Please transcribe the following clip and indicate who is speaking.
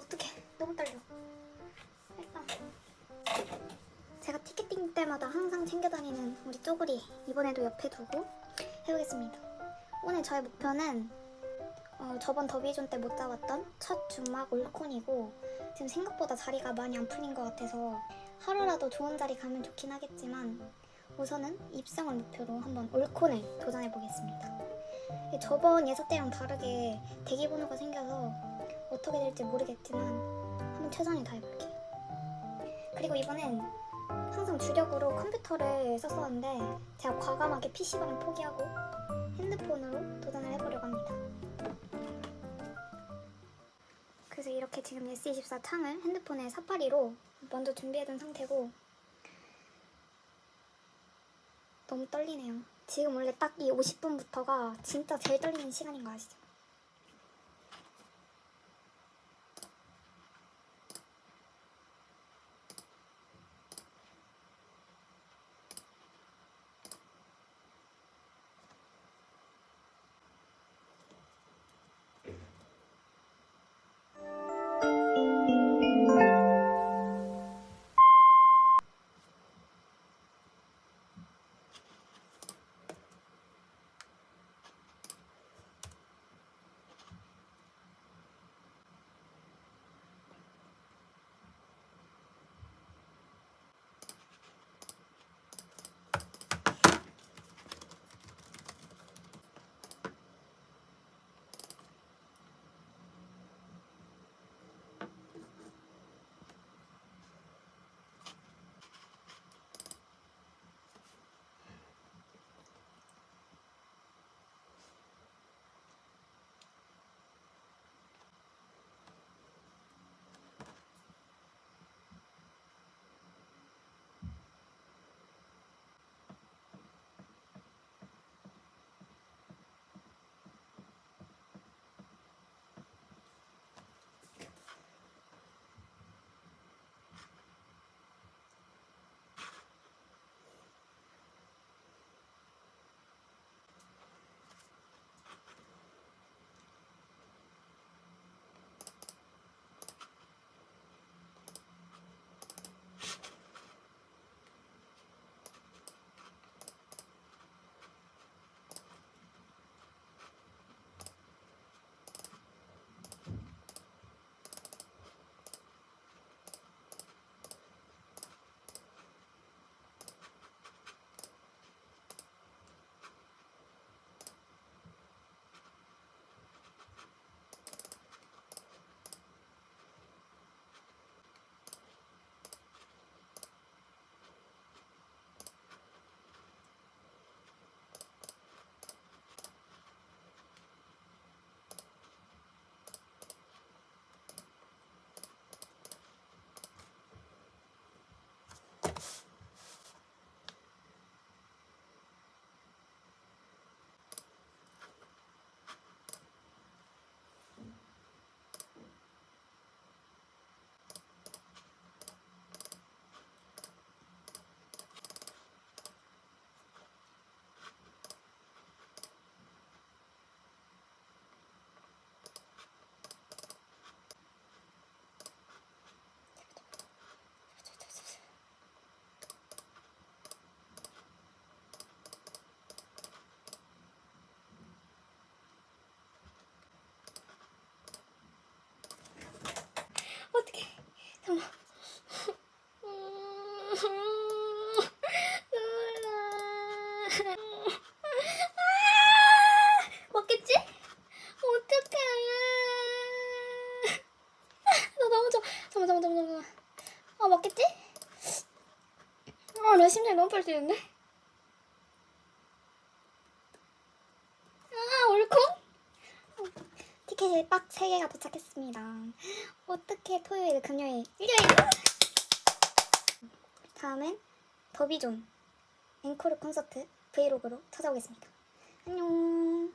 Speaker 1: 어떡해. 너무 떨려. 일단. 제가 티켓팅 때마다 항상 챙겨 다니는 우리 쪼그리 이번에도 옆에 두고 해보겠습니다. 오늘 저의 목표는 어, 저번 더비존 때 못 잡았던 첫 중막 올콘이고 지금 생각보다 자리가 많이 안 풀린 것 같아서 하루라도 좋은 자리 가면 좋긴 하겠지만 우선은 입상을 목표로 한번 올콘을 도전해 보겠습니다. 저번 예석 때랑 다르게 대기 번호가 생겨서 어떻게 될지 모르겠지만 한번 최선을 다해볼게요. 그리고 이번엔 항상 주력으로 컴퓨터를 썼었는데 제가 과감하게 PC방을 포기하고 핸드폰으로 도전을 해보려고 합니다. 그래서 이렇게 지금 S24 창을 핸드폰에 사파리로 먼저 준비해둔 상태고 너무 떨리네요. 지금 원래 딱 이 50분부터가 진짜 제일 떨리는 시간인 거 아시죠? 아! 먹겠지? 어떡해. 나 너무 좋아. 잠깐만, 잠깐만, 잠깐만. 아, 먹겠지? 아, 나 심장이 너무 빨리 뛰는데? 아, 옳고? 티켓이 딱 3개가 도착했습니다. 어떻게 토요일, 금요일, 일요일? 다음엔 더비존 앵코르 콘서트 브이로그로 찾아오겠습니다. 안녕.